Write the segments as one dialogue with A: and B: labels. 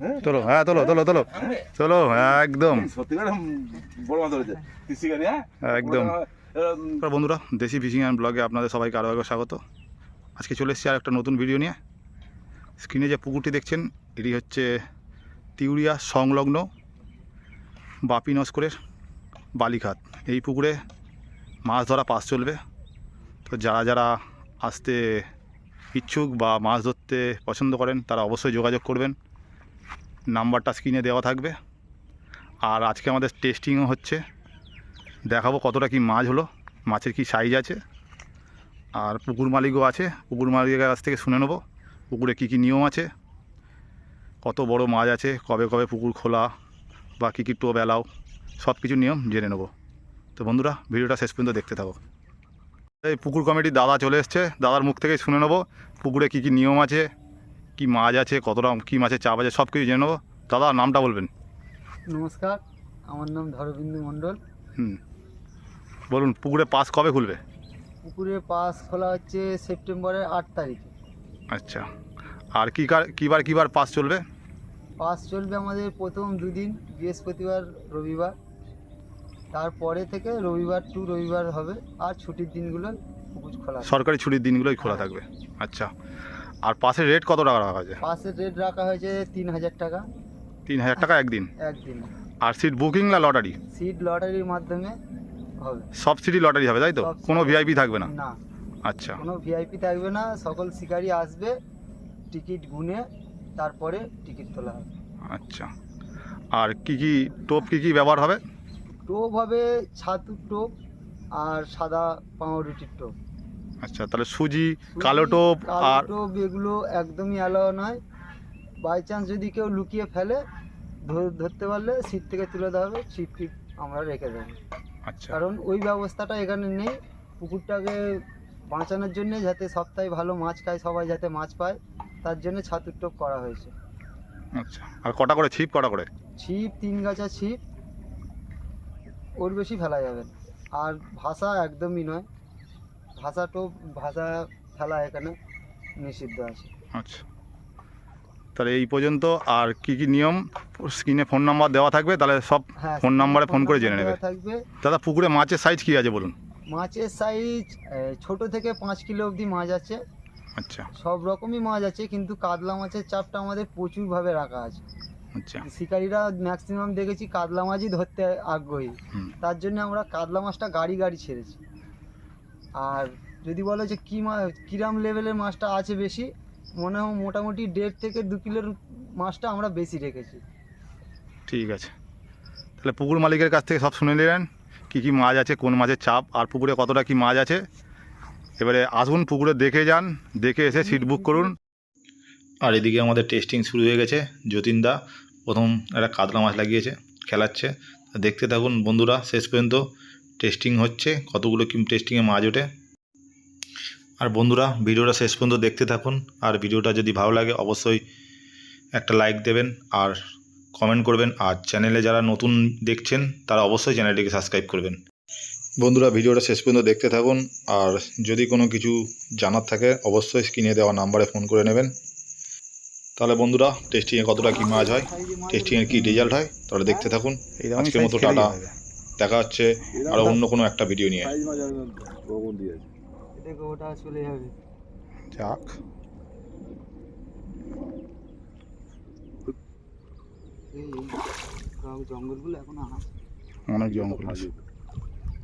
A: হ্যাঁ
B: চলো হ্যাঁ তোলো চলো, একদম। একদম। বন্ধুরা, দেশি ফিশিং অ্যান্ড ব্লগে আপনাদের সবাইকে আরও একবার স্বাগত। আজকে চলে এসেছি আর একটা নতুন ভিডিও নিয়ে। স্ক্রিনে যে পুকুরটি দেখছেন, এটি হচ্ছে তিউরিয়া সংলগ্ন বাপি নস্করের বালিঘাট। এই পুকুরে মাছ ধরা পাস চলবে। তো যারা যারা আসতে ইচ্ছুক বা মাছ ধরতে পছন্দ করেন, তারা অবশ্যই যোগাযোগ করবেন। নাম্বারটা স্ক্রিনে দেওয়া থাকবে। আর আজকে আমাদের টেস্টিংও হচ্ছে। দেখাবো কতটা কি মাছ হলো, মাছের কি সাইজ আছে। আর পুকুর মালিকও আছে, পুকুর মালিকের কাছ থেকে শুনে নেব, পুকুরে কি কি নিয়ম আছে। কত বড় মাছ আছে, কবে কবে পুকুর খোলা বা কী কী টোপ অ্যালাও সব কিছু নিয়ম জেনে নেব। তো বন্ধুরা, ভিডিওটা শেষ পর্যন্ত দেখতে থাকো। এই পুকুর কমিটির দাদা চলে এসছে। দাদার মুখ থেকে শুনে নেব। পুকুরে কি কি নিয়ম আছে কি মাছ আছে কতটা কী মাছের চাপ আছে সব কিছু জেনে নেব। দাদা নামটা বলবেন।
C: নমস্কার আমার নাম ধরবিন্দু মণ্ডল।
B: হুম। বলুন পুকুরে পাস কবে খুলবে?
C: পুকুরে পাস খোলা হচ্ছে সেপ্টেম্বরের আট তারিখে।
B: আচ্ছা। আর কী কার কীবার কীবার পাস চলবে?
C: পাস চলবে আমাদের প্রথম দুদিন বৃহস্পতিবার রবিবার। তারপরে থেকে রবিবার টু রবিবার হবে আর ছুটির দিনগুলো পুকুর খোলা
B: সরকারি ছুটির দিনগুলোই খোলা থাকবে? আচ্ছা। আর পাসের রেট কত টাকা রাখা হয়েছে?
C: পাসের রেট রাখা হয়েছে তিন হাজার টাকা।
B: তিন হাজার টাকা একদিন?
C: একদিন।
B: আর সিট বুকিং না লটারি
C: সিট লটারির মাধ্যমে হবে।
B: সব সিটি লটারি হবে তাই তো? কোনো ভিআইপি থাকবে না?
C: না।
B: আচ্ছা।
C: কোনো ভিআইপি থাকবে না সকল শিকারি আসবে টিকিট গুনে তারপরে টিকিট তোলা হবে।
B: আচ্ছা। আর কি কি টোপ কি কি ব্যবহার হবে?
C: টোপ হবে ছাতুর টোপ আর সাদা পাউরুটির টোপ।
B: আচ্ছা তাহলে সুজি কালো টোপ আর
C: টোপ এগুলো একদমই অ্যালাও নয়। বাই চান্স যদি কেউ লুকিয়ে ফেলে ধর- ধরতে পারলে সিট থেকে তুলে দেওয়া হবে ছিপ টিপ আমরা রেখে দেবো।
B: আচ্ছা।
C: কারণ ওই ব্যবস্থাটা এখানে নেই। পুকুরটাকে বাঁচানোর জন্য যাতে সপ্তাহে ভালো মাছ খায় সবাই যাতে মাছ পায় তার জন্য ছাতুর টোপ করা হয়েছে।
B: আচ্ছা আর কটা করে ছিপ কটা করে?
C: ছিপ তিন গাছা ছিপ ওর বেশি ফেলা যাবে না। আর ভাষা একদমই নয়। ভাষা টোপ ভাষা ফেলা এখানে নিষিদ্ধ আছে।
B: আচ্ছা। তাহলে এই পর্যন্ত আর কি কি নিয়ম? স্ক্রিনে ফোন নাম্বার দেওয়া থাকবে তাহলে সব
C: হ্যাঁ
B: ফোন নাম্বারে ফোন করে জেনে নেবে।
C: থাকবে।
B: দাদা পুকুরে মাছের সাইজ কী আছে বলুন?
C: মাছের সাইজ ছোট থেকে পাঁচ কিলো অবধি মাছ আছে।
B: আচ্ছা।
C: সব রকমই মাছ আছে কিন্তু কাতলা মাছের চাপটা আমাদের প্রচুরভাবে রাখা আছে। শিকারীরা ম্যাক্সিমাম দেখেছি কাতলা মাছই ধরতে আগ্রহী।
B: হুম।
C: তার জন্য আমরা কাতলা মাছটা গাড়ি গাড়ি ছেড়েছি। আর যদি বলো যে কী মাছ কিরাম লেভেলের মাছটা আছে বেশি মনে হয় মোটামুটি দেড় থেকে দু কিলোর মাছটা আমরা বেশি রেখেছি।
B: ঠিক আছে। তাহলে পুকুর মালিকের কাছ থেকে সব শুনে নিলেন কী কী মাছ আছে কোন মাছের চাপ আর পুকুরে কতটা কি মাছ আছে। এবারে আসুন পুকুরে দেখে যান দেখে এসে সিট বুক করুন। আর এদিকে আমাদের টেস্টিং শুরু হয়ে গেছে যতীনদা প্রথম একটা কাতলা মাছ লাগিয়েছে, খেলাচ্ছে। দেখতে থাকুন বন্ধুরা, শেষ পর্যন্ত টেস্টিং হচ্ছে, কতগুলো কি টেস্টিংয়ে মাছ ওঠে। আর বন্ধুরা, ভিডিওটা শেষ পর্যন্ত দেখতে থাকুন, আর ভিডিওটা যদি ভালো লাগে অবশ্যই একটা লাইক দেবেন, আর কমেন্ট করবেন, আর চ্যানেলে যারা নতুন দেখছেন, তারা অবশ্যই চ্যানেলটিকে সাবস্ক্রাইব করবেন। বন্ধুরা, ভিডিওটা শেষ পর্যন্ত দেখতে থাকুন, আর যদি কোনো কিছু জানার থাকে, অবশ্যই স্ক্রিনে দেওয়া নাম্বারে ফোন করে নেবেন। তাহলে বন্ধুরা টেস্টিংয়ে কতটা কী মাছ হয় টেস্টিংয়ের কী রেজাল্ট হয় তাহলে দেখতে থাকুন। আজকের মতো টাটা। দেখা হচ্ছে আর অন্য কোনো একটা ভিডিও নিয়ে। যাক।
C: এই এই জঙ্গলগুলো এখন
B: অনেক জঙ্গল আছে।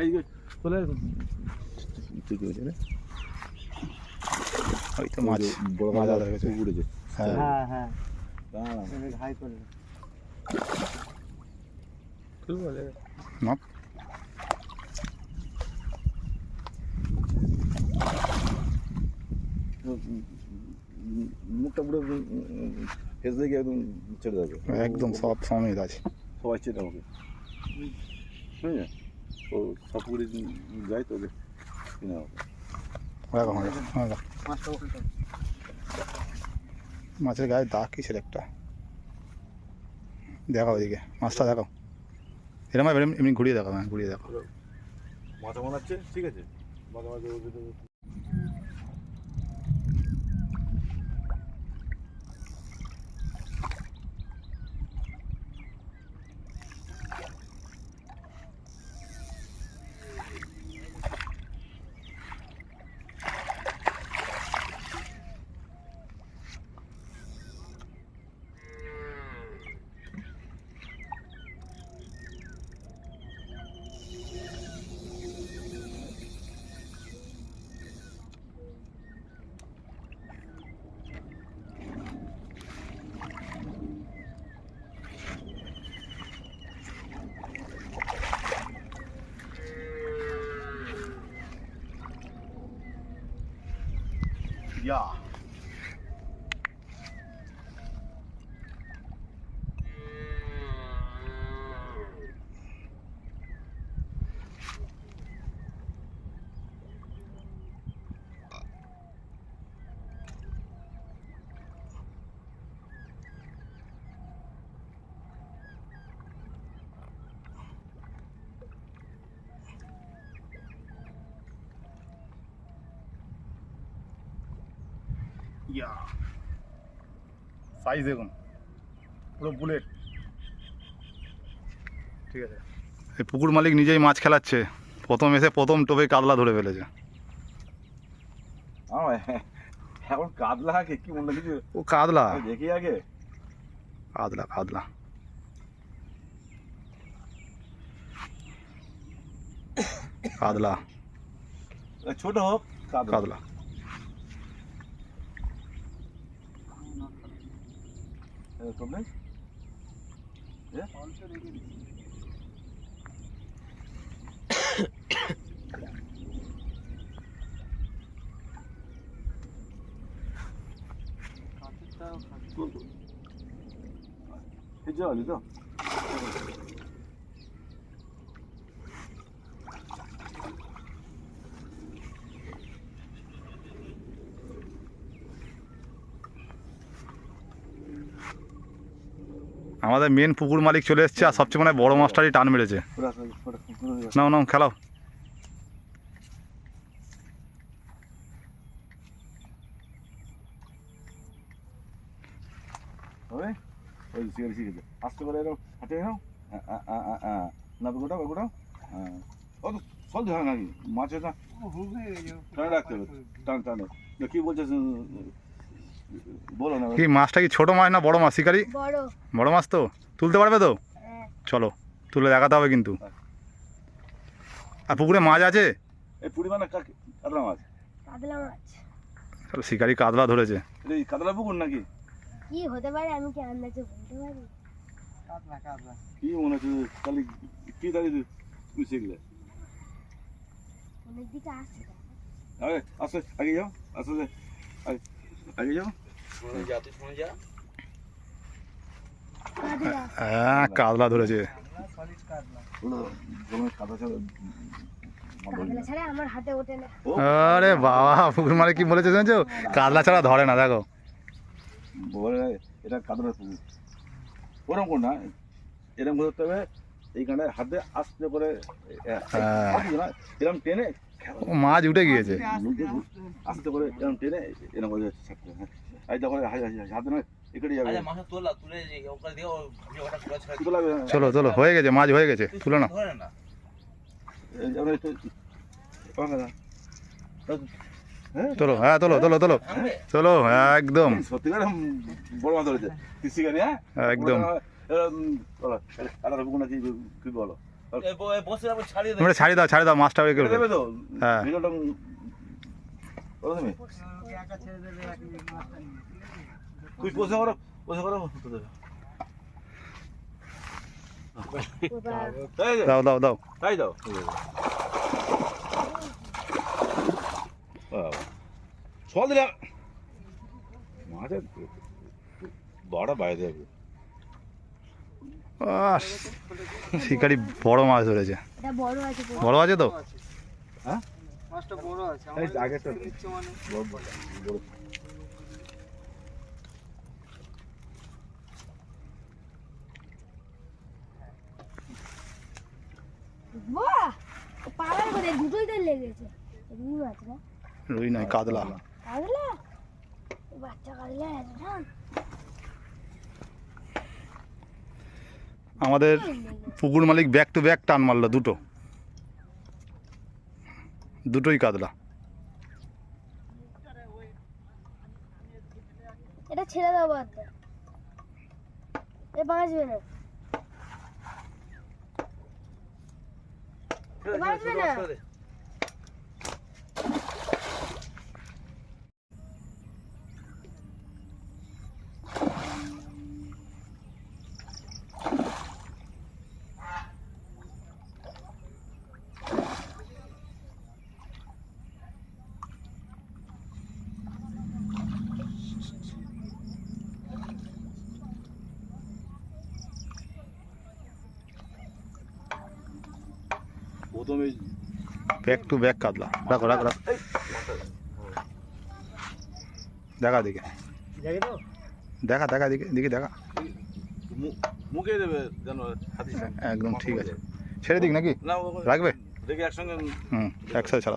A: এই চলে রে।
B: মাছ।
A: বড়
B: মাছ গেছে।
A: উড়েছে
B: হ্যাঁ
C: হ্যাঁ হ্যাঁ
A: দাঁড়া
C: ঘাই করে
A: ঠিক আছে
B: মাপ
A: মুখটা পুরো ফেস দেখে একদম ছেড়ে দেবে
B: একদম সব সমেত আছে
A: সবাই চেনে আমাকে শুনে ও সব করে যাই তো ওকে চিনে আমাকে
B: দেখো হ্যাঁ দেখো
C: মাছটা ওখানটা
B: মাছের গায়ে দাগ কিসের একটা? দেখাও ওইদিকে মাছটা দেখাও। এরম এমনি ঘুরিয়ে দেখাও হ্যাঁ ঘুরিয়ে দেখাও।
A: মাথা মনে হচ্ছে ঠিক আছে। মাথা
B: ইয়া ইয়া সাইজ দেখুন পুরো বুলেট ঠিক আছে? এই পুকুর মালিক নিজেই মাছ খেলাচ্ছে। প্রথম এসে প্রথম টোপে কাতলা ধরে ফেলেছে।
A: এখন কাতলা আগে কি মনে কিছু?
B: ও কাতলা।
A: দেখি আগে।
B: কাতলা কাতলা। কাতলা।
A: ছোট হোক কাতলা।
B: কাতলা
A: তোর নেই এই
B: আমাদের মেন পুকুর মালিক চলে এসছে আর সবচেয়ে মানে বড় মাছটারই টান মেরেছে। নাও নাও খেলাও।
A: আস্তে করে এরকম না গোটাও গোটাও হ্যাঁ। ও তো সল হয় নাকি? মাছের না টানে রাখতে হবে। টান টানে। তো কি বলছিস বলো না।
B: কি মাছটা কি ছোট মাছ না বড় মাছ? শিকারি?
D: বড়।
B: মাছ তো? তুলতে পারবে তো?
D: হ্যাঁ।
B: চলো তুলে দেখাতে হবে কিন্তু। আর পুকুরে মাছ আছে?
A: এই পুরিমা না কাকে কাতলা মাছ?
B: শিকারি কাতলা ধরেছে।
A: কাতলা পুকুর নাকি?
D: কি হতে পারে আমি কি আন্দাজে বলতে পারি?
A: কি মনে হচ্ছে তাহলে কি তাহলে তুমি শিখলে
D: দিকে আসছে।
A: আগে যাও আস্তে আগে আগে যাও।
B: হ্যাঁ কাতলা ধরেছে। আরে বাবা পুকুর মালিক কি বলেছে শুনেছো কাতলা ছাড়া ধরে না দেখো।
A: বলে এটা কাদরের পুকুর ওরকম কোন না এরকম করতে হবে এইখানে হাতে আস্তে করে
B: হ্যাঁ।
A: এরকম টেনে
B: মাছ উঠে গিয়েছে।
A: আস্তে করে এরকম টেনে এরকম করে এই দেখো হাতে
E: আচ্ছা।
B: চলো চলো হয়ে গেছে মাছ হয়ে গেছে তুলো না
E: ধরে না।
A: এই যেমন একটু পাকা না। হ্যাঁ?
B: চলো হ্যাঁ তোলো তোলো তোলো। চলো একদম।
A: সত্যিকার বড় মাছ ধরেছে। হ্যাঁ?
B: একদম।
A: কি বলো?
E: ছাড়িয়ে
B: ছাড়ি দাও ছাড়ি দাও মাছটা বের করবে
A: দেবে তো?
B: হ্যাঁ।
A: তুই করো করো
B: দাও দাও দাও।
A: তাই দাও। দিলাম। মাছের বড় বাইরে যাবে।
B: শিকারি বড় মাছ ধরেছে।
D: এটা বড় আছে বড়।
B: বড় আছে তো
C: মানে
D: রুই মাছ না?
B: রুই নয় কাতলা।
D: কাতলা? বাচ্চা কাতলা এত টান
B: আমাদের পুকুর মালিক ব্যাক টু ব্যাক টান মারলো, দুটো। দুটোই কাতলা।
D: এটা ছেড়ে দাও বাদ এ বাঁচবে না। বাঁচবে না।
A: প্রথমে
B: ব্যাক টু ব্যাক কাতলা। রাখো রাখো রাখো। দেখা দিকে
C: দেখে
B: দেখা দিকে দিকে দেখা
A: মুখে দেবে
B: একদম ঠিক আছে। ছেড়ে দিক নাকি?
A: না
B: রাখবে?
A: একসঙ্গে
B: হুম একসাথে ছাড়া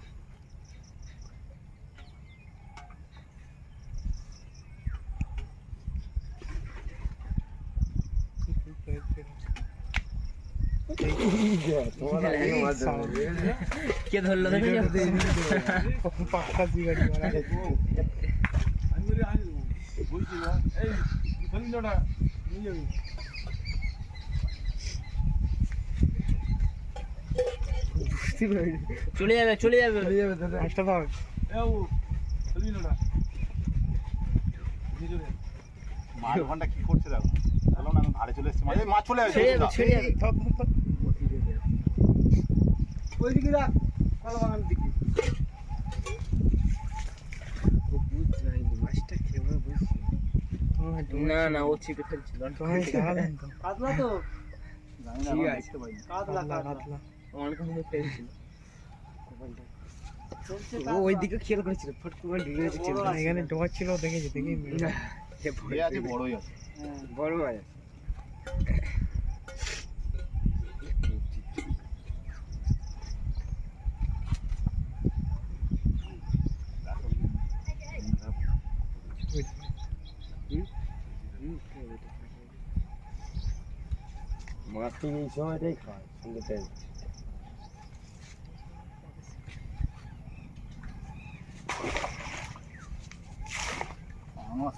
E: কে ধরলো চলে যাবে চলে যাবে
A: এ ও, সলিলটা। নিয়ে যাবে।
B: মাছ ওখানটা কি করছে দেখো বললাম না আমি ধারে চলে এসেছি। মাছ মাছ চলে আসছে
C: ওইদিকে রাখ কলা দিকে
E: না না ও ছিপে ফেলছিল।
C: কাতলা তো?
E: ঠিক আছে।
C: কাতলা কাতলা
E: আমার কাছে ফেলছিল। ও ওইদিকে খেয়াল করেছিল ফট করে
C: এখানে
E: ডোয়া ছিল দেখেছি দেখি
B: বড়ই আছে।
E: বড় মাছ মাছ তো এই সময়টাই খায় সঙ্গে তেল
B: আমার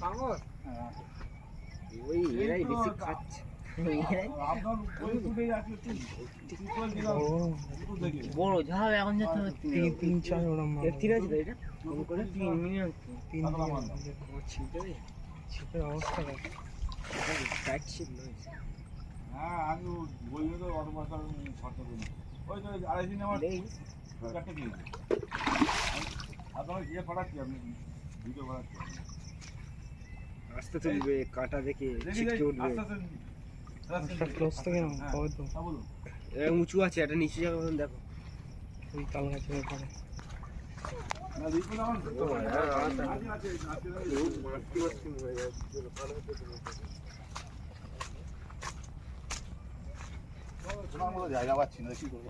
C: কামড়
E: ওই এরাই বেশি খাচ্ছে
A: আপনার ওই ফুটেই আছে একটু টিকল দিলাম, একটু দেখি।
E: বড়। যা হবে এখন যা তিন। তিন চার ওরম তিন আছে তো এটা? করে? তিন মিনিট তিন। ছিপে ছিপের অবস্থা টাইট ছিপ নয়।
A: হ্যাঁ আমি বললে তো অত পয়সা খরচা করি ওই তো আড়াই দিন আমার চারটে কিনেছি আপনার গিয়ে পাঠাচ্ছি আপনি ভিডিও পাঠাচ্ছি
E: আস্তে তুলবে কাটা দেখে ছিটকে উঠবে। ক্লোজ থেকে
A: হ্যাঁ, হ্যাঁ,
E: উঁচু আছে একটা নিচু মতন দেখো।
C: ওই গাছের ওখানে
A: আছে।
B: তোমার মতো জায়গা পাচ্ছি না কি করব?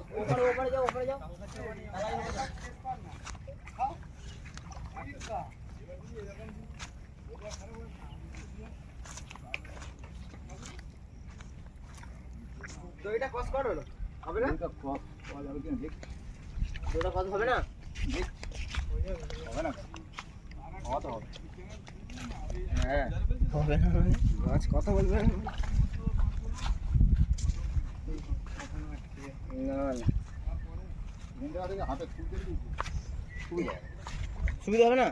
E: তো এটা কস করো না হবে না?
B: এটা কিনা দেখ।
E: ওটা কস হবে না?
B: হবে না? হওয়া তো হবে।
E: হ্যাঁ। হবে না মাছ কথা বলবে না।
B: মেন হাতে সুবিধা হবে।
E: সুবিধা হবে না?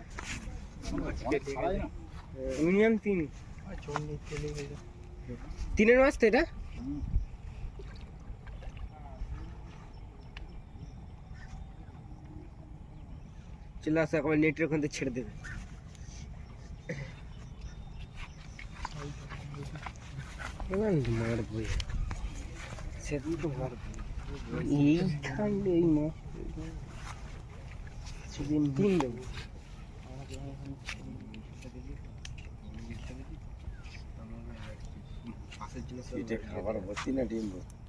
E: মিনিমাম তিন। তিনের মাছ তো এটা? চলে আসে, একবার নেটের ওখান থেকে ছেড়ে দেবে। মারবো সেদিন তো মারবো। দেবো। খাবার ভর্তি না ডিম ভর্তি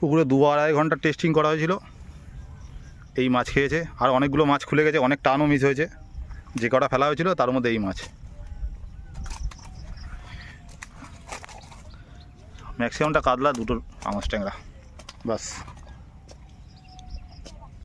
B: পুকুরে দু আড়াই ঘণ্টা টেস্টিং করা হয়েছিল। এই মাছ খেয়েছে। আর অনেকগুলো মাছ খুলে গেছে, অনেক টানও মিস হয়েছে। যে কটা ফেলা হয়েছিল, তার মধ্যে এই মাছ। ম্যাক্সিমামটা কাতলা, দুটো আমার ট্যাংরা। বাস।